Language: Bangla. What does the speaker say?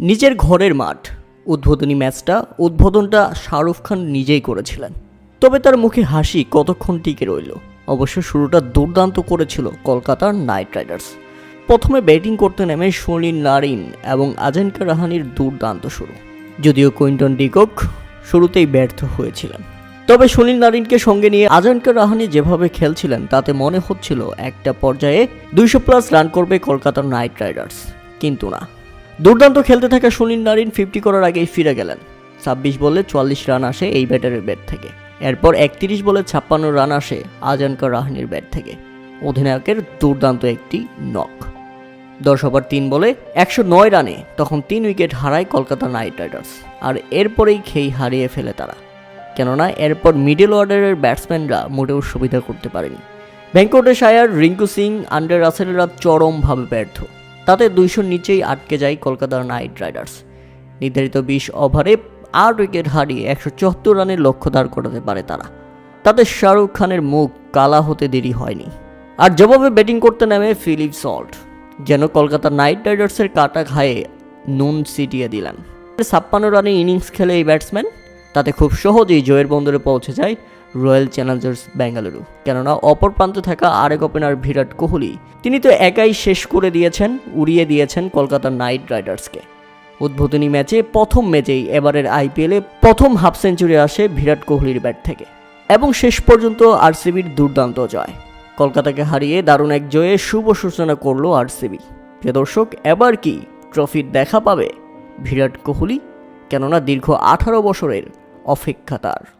নিজের ঘরের মাঠ। উদ্বোধনী ম্যাচটা, উদ্বোধনটা শাহরুখ খান নিজেই করেছিলেন। তবে তার মুখে হাসি কতক্ষণ টিকে রইল? অবশ্য শুরুটা দুর্দান্ত করেছিল কলকাতার নাইট রাইডার্স। প্রথমে ব্যাটিং করতে নেমে সুনীল নারিন এবং আজেনকা রাহানির দুর্দান্ত শুরু। যদিও কুইন্টন ডিকক শুরুতেই ব্যর্থ হয়েছিলেন। তবে সুনীল নারিনকে সঙ্গে নিয়ে আজেনকা রাহানি যেভাবে খেলছিলেন, তাতে মনে হচ্ছিল একটা পর্যায়ে দুইশো প্লাস রান করবে কলকাতার নাইট রাইডার্স। কিন্তু না। দুর্দান্ত খেলতে থাকা সুনীল নারিন ফিফটি করার আগেই ফিরে গেলেন। ছাব্বিশ বলে চুয়াল্লিশ রান আসে এই ব্যাটারের ব্যাট থেকে। এরপর একত্রিশ বলে ছাপ্পান্ন রান আসে আজানকা রাহানির ব্যাট থেকে। অধিনায়কের দুর্দান্ত একটি নক দশ ওভার তিন বলে একশো নয় রানে তখন তিন উইকেট হারায় কলকাতা নাইট রাইডার্স আর এরপরেই খেই হারিয়ে ফেলে তারা। কেননা এরপর মিডল অর্ডারের ব্যাটসম্যানরা মোটেও সুবিধা করতে পারেনি। ভেঙ্কটেশ আয়ার রিঙ্কু সিং, আন্ডার রাসেলরা চরমভাবে ব্যর্থ। তাতে দুইশোর নিচেই আটকে যায় কলকাতার নাইট রাইডার্স। নির্ধারিত বিশ ওভারে আট উইকেট হারিয়ে একশো চুয়াত্তর রানের লক্ষ্য দাঁড় করাতে পারে তারা। তাতে শাহরুখ খানের মুখ কালা হতে দেরি হয়নি। আর জবাবে ব্যাটিং করতে নামে ফিলিপ সল্ট, যেন কলকাতা নাইট রাইডার্সের কাটা খায়ে নুন ছিটিয়ে দিলেন। ছাপ্পান্ন রানে ইনিংস খেলে এই ব্যাটসম্যান তাতে খুব সহজেই জয়ের বন্দরে পৌঁছে যায় রয়্যাল চ্যালেঞ্জার্স বেঙ্গালুরু। কেননা অপর প্রান্তে থাকা আরেক ওপেনার বিরাট কোহলি, তিনি তো একাই শেষ করে দিয়েছেন, উড়িয়ে দিয়েছেন কলকাতা নাইট রাইডার্সকে। উদ্বোধনী ম্যাচে প্রথম ম্যাচেই এবারের আইপিএলে প্রথম হাফ সেঞ্চুরি আসে বিরাট কোহলির ব্যাট থেকে। এবং শেষ পর্যন্ত আরসিবির দুর্দান্ত জয়। কলকাতাকে হারিয়ে দারুণ এক জয়ে শুভ সূচনা করল আরসিবি। প্রিয় দর্শক, এবার কি ট্রফির দেখা পাবে বিরাট কোহলি? কেননা দীর্ঘ আঠারো বছরের অপেক্ষা তার।